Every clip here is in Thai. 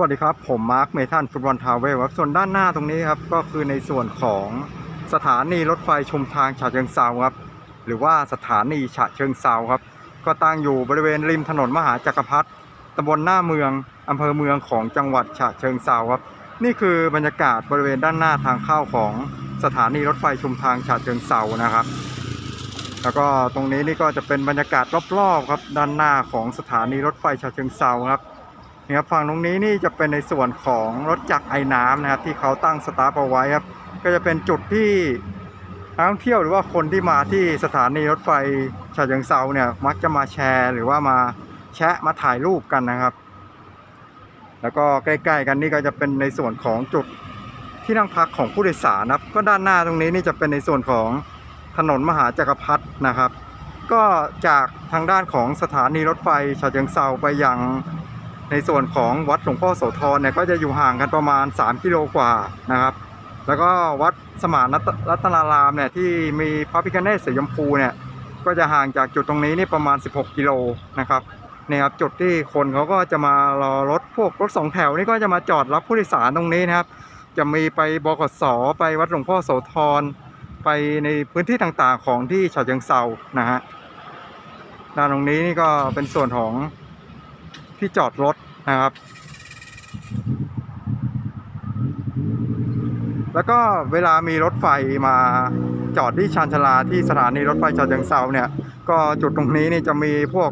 วัสดีครับ ผมมาร์คเมทันฟุตบอลทาวเวลครับส่วนด้านหน้าตรงนี้ครับ ก็คือในส่วนของสถานีรถไฟชมทางฉะเชิงเซาครับ หรือว่าสถานีฉะเชิงเซาครับ ก็ตั้งอยู่บริเวณริมถนนมหาจักรพรรดิตำบลหน้าเมืองอำเภอเมืองของจังหวัดฉะเชิงเซาครับ นี่คือบรรยากาศบริเวณด้านหน้าทางเข้าของสถานีรถไฟชุมทางฉะเชิงเซานะครับ แล้วก็ตรงนี้นี่ก็จะเป็นบรรยากาศรอบๆครับ ด้านหน้าของสถานีรถไฟฉะเชิงเซาครับ นี่ครับฝั่งตรงนี้นี่จะเป็นในส่วนของรถจักรไอ้น้ำนะครับที่เขาตั้งสตาร์ทเอาไว้ครับก็จะเป็นจุดที่นักท่องเที่ยวหรือว่าคนที่มาที่สถานีรถไฟฉะเชิงเซาเนี่ยมักจะมาแชร์ หรือว่ามาแชะมาถ่ายรูปกันนะครับ แล้วก็ใกล้ๆกันนี่ก็จะเป็นในส่วนของจุดที่นั่งพักของผู้โดยสารนะครับ ก็ด้านหน้าตรงนี้นี่จะเป็นในส่วนของถนนมหาจักรพรรดินะครับ ก็จากทางด้านของสถานีรถไฟฉะเชิงเซาไปยัง ในส่วนของวัดหลวงพ่อโสธรเนี่ยก็จะอยู่ห่างกันประมาณ 3 กิโลกว่านะครับ แล้วก็วัดสมานรัตนารามเนี่ยที่มีพระพิฆเนศสีชมพูเนี่ยก็จะห่างจากจุดตรงนี้นี่ประมาณ 16 กิโลนะครับเนี่ยครับจุดที่คนเขาก็จะมารอรถพวกรถสองแถวนี่ก็จะมาจอดรับผู้โดยสารตรงนี้นะครับ จะมีไปบกสไปวัดหลวงพ่อโสธรไปในพื้นที่ต่างๆของที่ฉะเชิงเซานะฮะด้านตรงนี้นี่ก็เป็นส่วนของ ที่จอดรถนะครับ แล้วก็เวลามีรถไฟมาจอดที่ชานชาลาที่สถานีรถไฟฉะเชิงเซาเนี่ย ก็จุดตรงนี้นี่จะมีพวก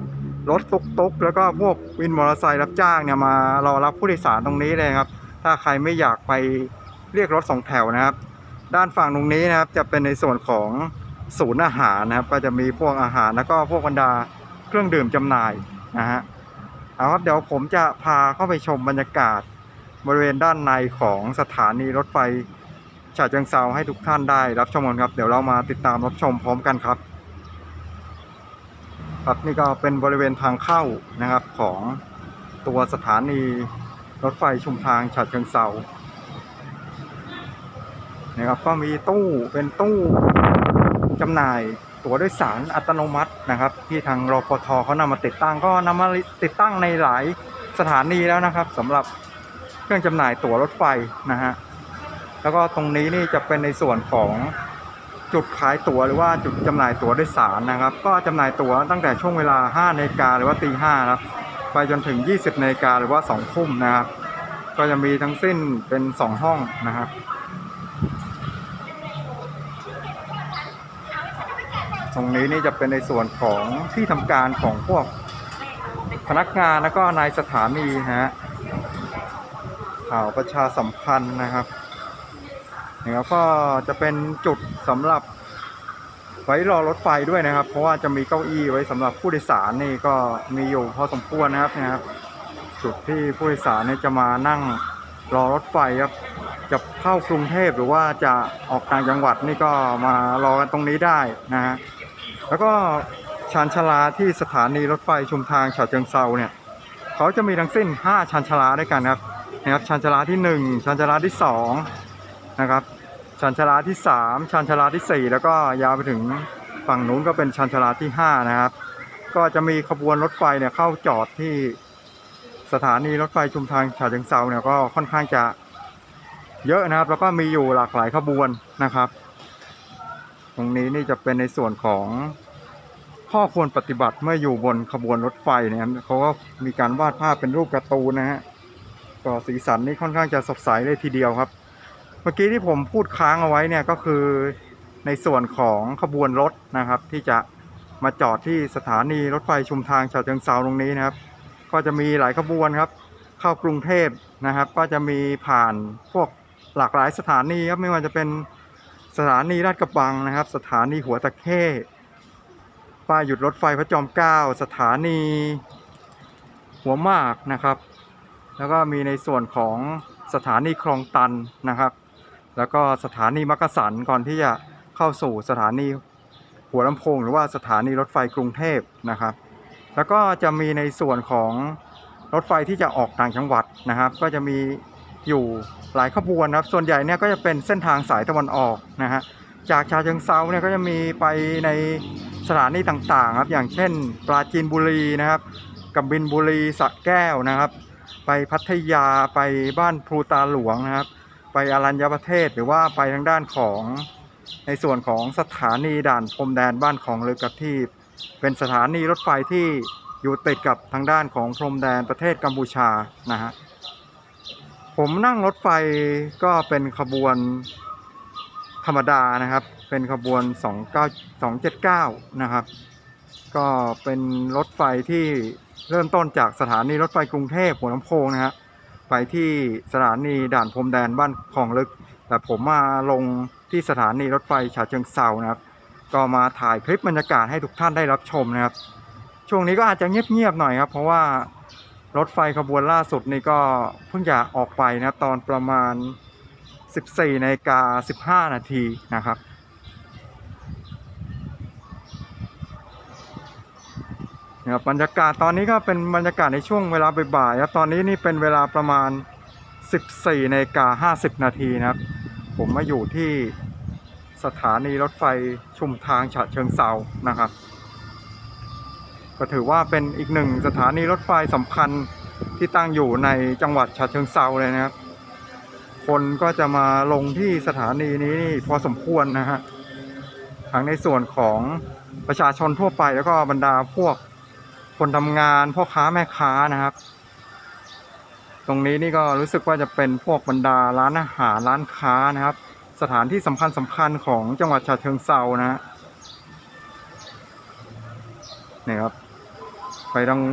รถตุกๆแล้วก็พวกวินมอเตอร์ไซค์รับจ้างเนี่ยมารอรับผู้โดยสารตรงนี้เลยครับ ถ้าใครไม่อยากไปเรียกรถสองแถวนะครับ ด้านฝั่งตรงนี้นะครับจะเป็นในส่วนของศูนย์อาหารนะครับ ก็จะมีพวกอาหารแล้วก็พวกบรรดาเครื่องดื่มจำหน่ายนะฮะ เอาครับเดี๋ยวผมจะพาเข้าไปชมบรรยากาศบริเวณด้านในของสถานีรถไฟฉะเชิงเซาให้ทุกท่านได้รับชมกันครับ เดี๋ยวเรามาติดตามรับชมพร้อมกันครับครับนี่ก็เป็นบริเวณทางเข้านะครับของตัวสถานีรถไฟชุมทางฉะเชิงเซานะครับก็มีตู้เป็นตู้จำหน่าย ตั๋วโดยสารอัตโนมัตินะครับ ที่ทางรพทเขานำมาติดตั้งก็นำมาติดตั้งในหลายสถานีแล้วนะครับสำหรับเครื่องจำหน่ายตั๋วรถไฟนะฮะแล้วก็ตรงนี้นี่จะเป็นในส่วนของจุดขายตั๋วหรือว่าจุดจำหน่ายตั๋วโดยสารนะครับ ก็จำหน่ายตั๋วตั้งแต่ช่วงเวลา5นาฬิกาหรือว่าตีห้าครับไปจนถึง 20นาฬิกาหรือว่า2ทุ่มนะครับ ก็จะมีทั้งสิ้นเป็น 2 ห้องนะครับ ตรงนี้นี่จะเป็นในส่วนของที่ทำการของพวกพนักงานแล้วก็นายสถานีฮะข่าวประชาสัมพันธ์นะครับนะครับก็จะเป็นจุดสำหรับไว้รอรถไฟด้วยนะครับ เพราะว่าจะมีเก้าอี้ไว้สำหรับผู้โดยสารนี่ก็มีอยู่พอสมควรนะครับนะครับ จุดที่ผู้โดยสารเนี่ยจะมานั่งรอรถไฟครับจะเข้ากรุงเทพหรือว่าจะออกต่างจังหวัดนี่ก็มารอกันตรงนี้ได้นะฮะ แล้วก็ชานชาลาที่สถานีรถไฟชุมทางฉะเชิงเซาเนี่ยเขาจะมีทั้งสิ้น 5ชานชาลาด้วยกันครับนะครับชานชาลาที่ 1ชานชาลาที่2นะครับชันชาลาที่ 3ชันชาลาที่ 4 แล้วก็ยาวไปถึงฝั่งนู้นก็เป็นชันชาลาที่ 5 นะครับ ก็จะมีขบวนรถไฟเนี่ยเข้าจอดที่สถานีรถไฟชุมทางฉะเชิงเซาเนี่ยก็ค่อนข้างจะเยอะนะครับ แล้วก็มีอยู่หลากหลายขบวนนะครับ ตรงนี้นี่จะเป็นในส่วนของข้อควรปฏิบัติเมื่ออยู่บนขบวนรถไฟเนี่ยเขาก็มีการวาดภาพเป็นรูปการ์ตูนนะฮะก็สีสันนี่ค่อนข้างจะสดใสเลยทีเดียวครับ เมื่อกี้ที่ผมพูดค้างเอาไว้เนี่ยก็คือในส่วนของขบวนรถนะครับ ที่จะมาจอดที่สถานีรถไฟชุมทางฉะเชิงเซาตรงนี้นะครับ ก็จะมีหลายขบวนครับ เข้ากรุงเทพนะครับ ก็จะมีผ่านพวกหลากหลายสถานีครับไม่ว่าจะเป็น สถานีลาดกระบังนะครับ สถานีหัวตะเข้ป้ายหยุดรถไฟพระจอมเกล้าสถานีหัวมากนะครับ แล้วก็มีในส่วนของสถานีคลองตันนะครับ แล้วก็สถานีมักกะสันก่อนที่จะเข้าสู่สถานีหัวลำโพง หรือว่าสถานีรถไฟกรุงเทพนะครับ แล้วก็จะมีในส่วนของรถไฟที่จะออกต่างจังหวัดนะครับ ก็จะมี อยู่หลายขบวนนะครับ ส่วนใหญ่เนี่ยก็จะเป็นเส้นทางสายตะวันออกนะฮะจากชาเชิงเซาเนี่ยก็จะมีไปในสถานีต่างๆครับ อย่างเช่น ปราจีนบุรีนะครับกบินบุรีสระแก้วนะครับ ไปพัทยาไปบ้านพลูตาหลวงนะครับ ไปอรัญญประเทศหรือว่าไปทางด้านของในส่วนของสถานีด่านพรมแดนบ้านของเลือกับที่เป็นสถานีรถไฟที่อยู่ติดกับทางด้านของพรมแดนประเทศกัมพูชานะฮะ ผมนั่งรถไฟก็เป็นขบวนธรรมดานะครับ เป็นขบวน 29 279 นะครับ ก็เป็นรถไฟที่เริ่มต้นจากสถานีรถไฟกรุงเทพหัวลำโพงนะฮะ ไปที่สถานีด่านพรมแดนบ้านคลองลึก แต่ผมมาลงที่สถานีรถไฟฉะเชิงเซานะครับ ก็มาถ่ายคลิปบรรยากาศให้ทุกท่านได้รับชมนะครับ ช่วงนี้ก็อาจจะเงียบๆหน่อยครับ เพราะว่า รถไฟขบวนล่าสุดนี่ก็เพิ่งจะออกไปนะตอนประมาณ 14นาฬิกา15 นาทีนะครับ นะครับบรรยากาศตอนนี้ก็เป็นบรรยากาศในช่วงเวลาบ่ายๆครับตอนนี้นี่เป็นเวลาประมาณ 14นาฬิกา50 นาทีนะครับ ผมมาอยู่ที่สถานีรถไฟชุมทางฉะเชิงเซานะครับ ก็ถือว่าเป็นอีกหนึ่งสถานีรถไฟสำคัญที่ตั้งอยู่ในจังหวัดฉะเชิงเซาเลยนะครับ คนก็จะมาลงที่สถานีนี้พอสมควรนะฮะทั้งในส่วนของประชาชนทั่วไปแล้วก็บรรดาพวกคนทำงานพ่อค้าแม่ค้านะครับ ตรงนี้นี่ก็รู้สึกว่าจะเป็นพวกบรรดาร้านอาหารร้านค้านะครับ สถานที่สำคัญสำคัญของจังหวัดฉะเชิงเซานะฮะนี่ครับ ไปทาง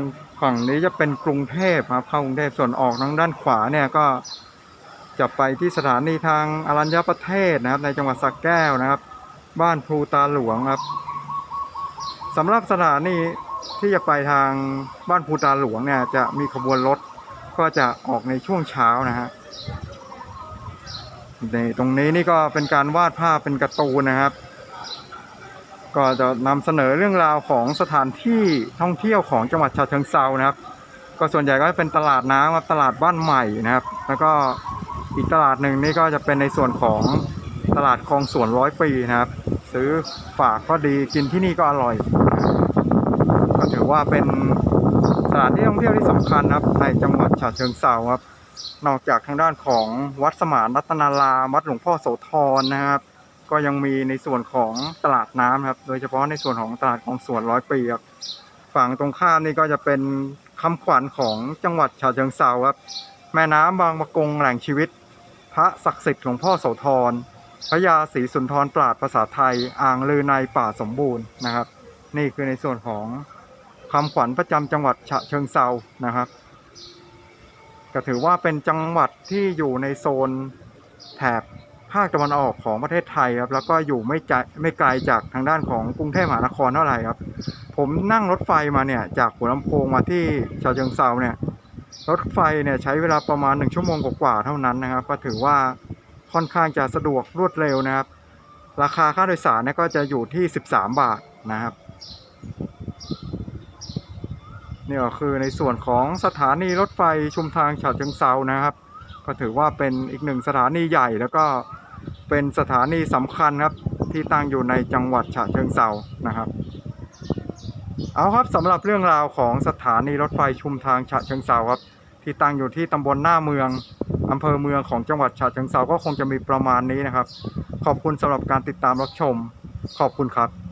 ฝั่งนี้จะเป็นกรุงเทพครับเข้ากรุงเทพส่วนออกทางด้านขวาเนี่ยก็จะไปที่สถานีทางอรัญญประเทศนะครับ ในจังหวัดสระแก้วนะครับ บ้านพลูตาหลวงครับสำหรับสถานีที่จะไปทางบ้านภูตาหลวงเนี่ยจะมีขบวนรถก็จะออกในช่วงเช้านะฮะในตรงนี้นี่ก็เป็นการวาดภาพเป็นการ์ตูนนะครับ ก็จะนำเสนอเรื่องราวของสถานที่ท่องเที่ยวของจังหวัดฉะเชิงเซานะครับ ก็ส่วนใหญ่ก็เป็นตลาดน้ำครับตลาดบ้านใหม่นะครับ แล้วก็อีกตลาดหนึ่งนี่ก็จะเป็นในส่วนของตลาดคลองสวนร้อยปีนะครับ ซื้อฝากก็ดีกินที่นี่ก็อร่อย ก็ถือว่าเป็นสถานที่ท่องเที่ยวที่สำคัญนะครับในจังหวัดฉะเชิงเซาครับ นอกจากทางด้านของวัดสมานรัตนารามวัดหลวงพ่อโสธรนะครับ ก็ยังมีในส่วนของตลาดน้ำครับ โดยเฉพาะในส่วนของตลาดของสวนร้อยปีครับฝั่งตรงข้ามนี่ก็จะเป็นคำขวัญของจังหวัดฉะเชิงเซาครับ แม่น้ำบางประกงแหล่งชีวิต พระศักดิ์สิทธิ์หลวงพ่อโสธรพระยาศรีสุนทรปราดภาษาไทย อ่างลือในป่าสมบูรณ์นะครับ นี่คือในส่วนของคำขวัญประจำจังหวัดฉะเชิงเซานะครับ ก็ถือว่าเป็นจังหวัดที่อยู่ในโซนแถบ ภาคตะวันออกของประเทศไทยครับแล้วก็อยู่ไม่ไกลไม่ไกลจากทางด้านของกรุงเทพมหานครเท่าไหร่ครับ ผมนั่งรถไฟมาเนี่ยจากหัวลำโพงมาที่ฉะเชิงเซาเนี่ยรถไฟเนี่ยใช้เวลาประมาณหนึ่งชั่วโมงกว่าๆเท่านั้นนะครับ ก็ถือว่าค่อนข้างจะสะดวกรวดเร็วนะครับ ราคาค่าโดยสารเนี่ยก็จะอยู่ที่ 13 บาทนะครับนี่ก็คือในส่วนของสถานีรถไฟชุมทางฉะเชิงเซานะครับ ก็ถือว่าเป็นอีกหนึ่งสถานีใหญ่แล้วก็ เป็นสถานีสำคัญครับที่ตั้งอยู่ในจังหวัดฉะเชิงเซานะครับ เอาครับสำหรับเรื่องราวของสถานีรถไฟชุมทางฉะเชิงเซาครับ ที่ตั้งอยู่ที่ตำบลหน้าเมืองอำเภอเมืองของจังหวัดฉะเชิงเซาก็คงจะมีประมาณนี้นะครับ ขอบคุณสำหรับการติดตามรับชม ขอบคุณครับ